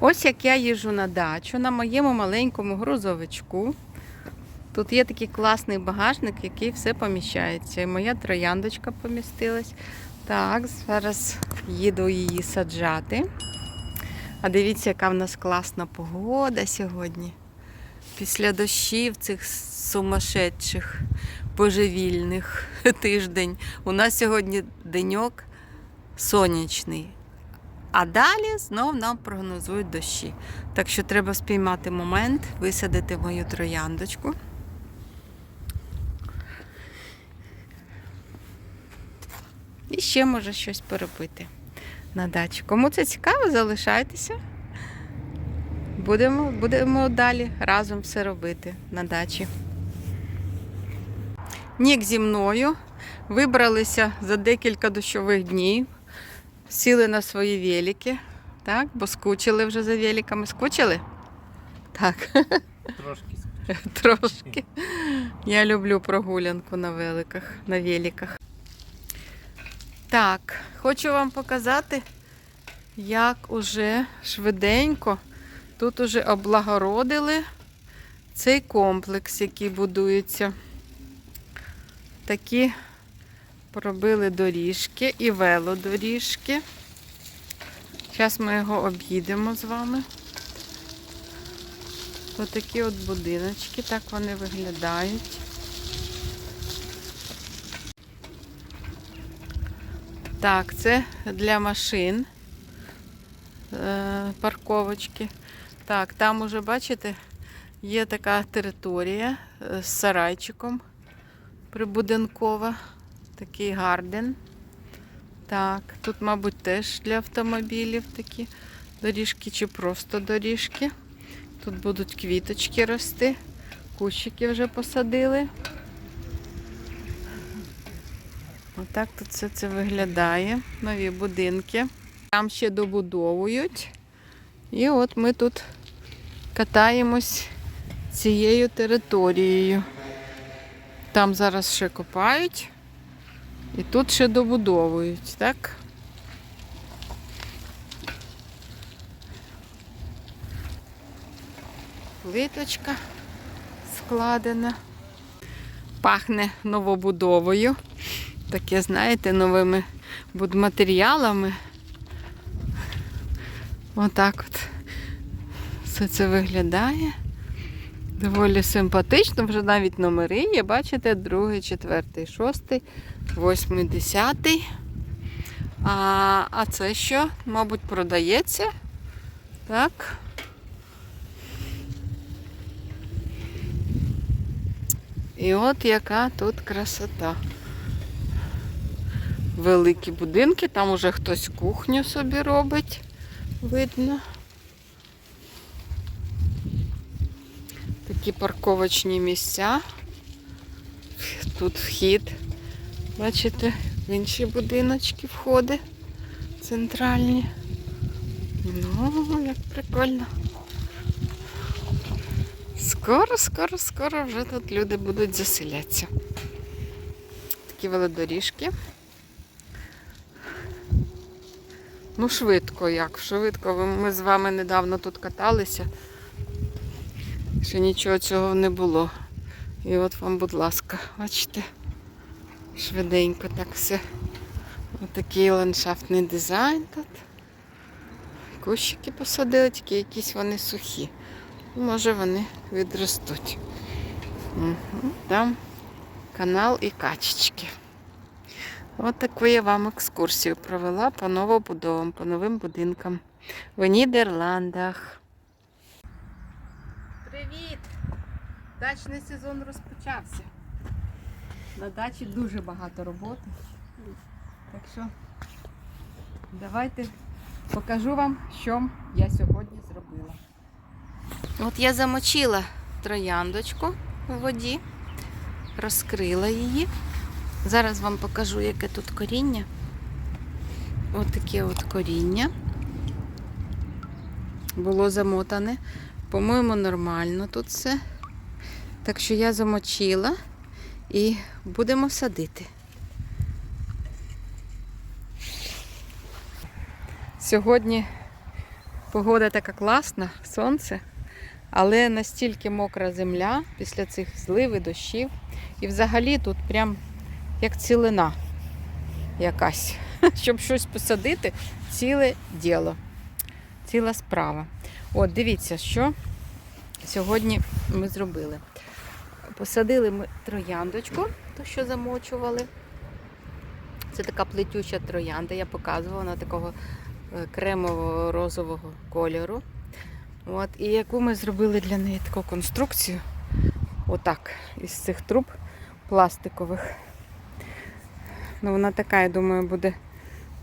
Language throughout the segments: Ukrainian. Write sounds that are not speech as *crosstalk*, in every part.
Ось як я їжджу на дачу на моєму маленькому грузовичку. Тут є такий класний багажник, який все поміщається. І моя трояндочка помістилась. Так, зараз їду її саджати. А дивіться, яка в нас класна погода сьогодні. Після дощів цих сумасшедших, божевільних *laughs* тиждень. У нас сьогодні деньок сонячний. А далі знов нам прогнозують дощі. Так що треба спіймати момент, висадити мою трояндочку. І ще може щось поробити на дачі. Кому це цікаво, залишайтеся. Будемо, будемо далі разом все робити на дачі. Нік зі мною вибралися за декілька дощових днів, сіли на свої велики, так, бо скучили вже за великами. Скучили? Так, Трошки *laughs* скучили. трошки. Я люблю прогулянку на великах, на великах. Так, хочу вам показати, як уже швиденько тут уже облагородили цей комплекс, який будується. Такі пробили доріжки і велодоріжки. Зараз ми його об'їдемо з вами. Отакі от будиночки, так вони виглядають. Так, це для машин е, парковочки. Так, там уже, бачите, є така територія е, з сарайчиком прибудинкова. Такий гарден. Так, тут, мабуть, теж для автомобілів такі доріжки чи просто доріжки. Тут будуть квіточки рости. Кущики вже посадили. Отак тут все це виглядає. Нові будинки. Там ще добудовують. І от ми тут катаємось цією територією. Там зараз ще копають. І тут ще добудовують, так? Плиточка складена. Пахне новобудовою. Таке, знаєте, новими будматеріалами. Отак от все це виглядає. Доволі симпатично, вже навіть номери є, бачите, другий, четвертий, шостий, восьмий, десятий. А, а це що? Мабуть, продається. Так. І от яка тут красота. Великі будинки, там уже хтось кухню собі робить, видно. Такі парковочні місця. Тут вхід, бачите, в інші будиночки входи центральні. Ну, як прикольно. Скоро, скоро, скоро вже тут люди будуть заселятися. Такі велодоріжки. Ну, швидко як, швидко. Ми з вами недавно тут каталися. Ще нічого цього не було. І от вам, будь ласка, бачите, швиденько так все. Отакий ландшафтний дизайн тут. Кущики посадили, тільки якісь вони сухі. Може вони відростуть. Угу. Там канал і качечки. От таку я вам екскурсію провела по новобудовам, по новим будинкам в Нідерландах. Привіт! Дачний сезон розпочався. На дачі дуже багато роботи. Так що давайте покажу вам, що я сьогодні зробила. От я замочила трояндочку у воді, розкрила її. Зараз вам покажу, яке тут коріння. Ось таке от коріння. Було замотане. По-моєму, нормально тут все. Так що я замочила і будемо садити. Сьогодні Погода така класна, сонце, але настільки мокра земля після цих злив і дощів. І взагалі тут прям як цілина якась. *laughs* Щоб щось посадити, ціле діло, ціла справа. От, дивіться, що сьогодні ми зробили. Посадили ми трояндочку, ту, що замочували. Це така плетюча троянда, я показувала вона такого е, кремового розового кольору. От, і яку ми зробили для неї таку конструкцію, отак, із цих труб пластикових. Ну, вона така, я думаю, буде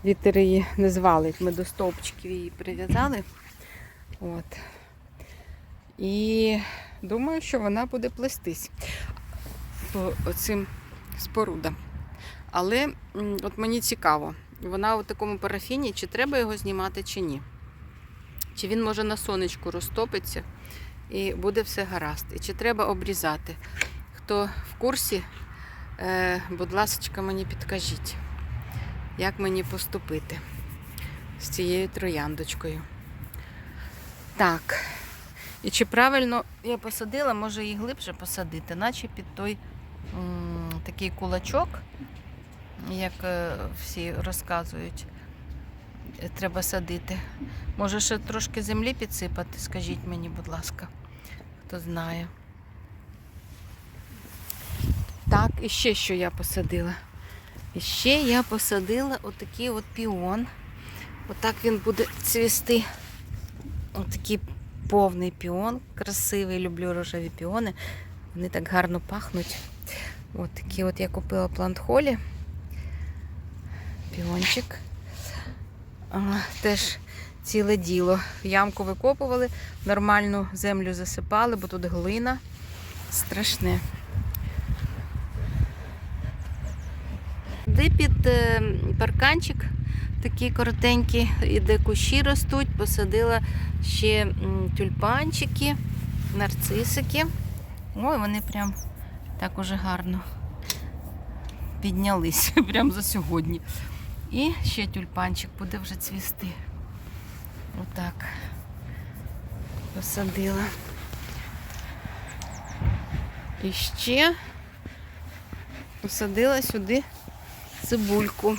вітер її не звалить. Ми до стовпчиків її прив'язали. От. І думаю, що вона буде плестись по цим спорудам. Але от мені цікаво, вона у такому парафіні, чи треба його знімати, чи ні. Чи він може на сонечку розтопиться і буде все гаразд. І чи треба обрізати. Хто в курсі, е, будь ласка, мені підкажіть, як мені поступити з цією трояндочкою. Так. І чи правильно я посадила, може її глибше посадити, наче під той м, такий кулачок, як е, всі розказують, е, треба садити. Може ще трошки землі підсипати, скажіть мені, будь ласка, хто знає. Так, і ще що я посадила. І ще я посадила отакий от піон. Отак він буде цвісти. Отакий повний піон, красивий, люблю рожеві піони. Вони так гарно пахнуть. От такі от я купила плантхолі. Піончик. Теж ціле діло. Ямку викопували, нормальну землю засипали, бо тут глина страшне. Де під е, парканчик такий коротенький, і де кущі ростуть, посадила ще тюльпанчики, нарцисики. Ой, вони прям так уже гарно піднялись *laughs* прямо за сьогодні. І ще тюльпанчик буде вже цвісти. Отак. Посадила. І ще посадила сюди цибульку.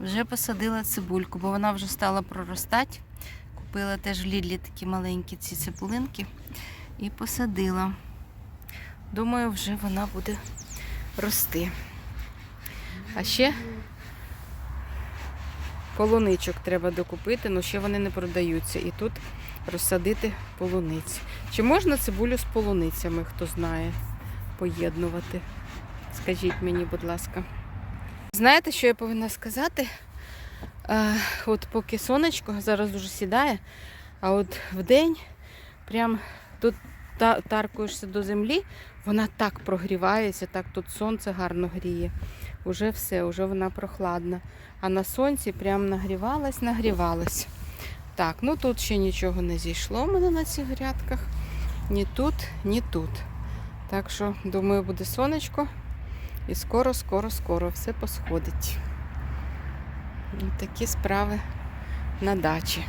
Вже посадила цибульку, бо вона вже стала проростати. Купила теж в Лідлі такі маленькі ці цибулинки і посадила. Думаю, вже вона буде рости. А ще полуничок треба докупити, але ще вони не продаються. І тут розсадити полуниці. Чи можна цибулю з полуницями, хто знає, поєднувати? Скажіть мені, будь ласка. Знаєте, що я повинна сказати? Е, от поки сонечко зараз дуже сідає, а от вдень прям тут та- таркуєшся до землі, вона так прогрівається, так тут сонце гарно гріє. Уже все, уже вона прохладна. А на сонці прям нагрівалась, нагрівалась. Так, ну тут ще нічого не зійшло в мене на цих грядках. Ні тут, ні тут. Так що, думаю, буде сонечко. І скоро, скоро, скоро все посходить. Такі справи на дачі.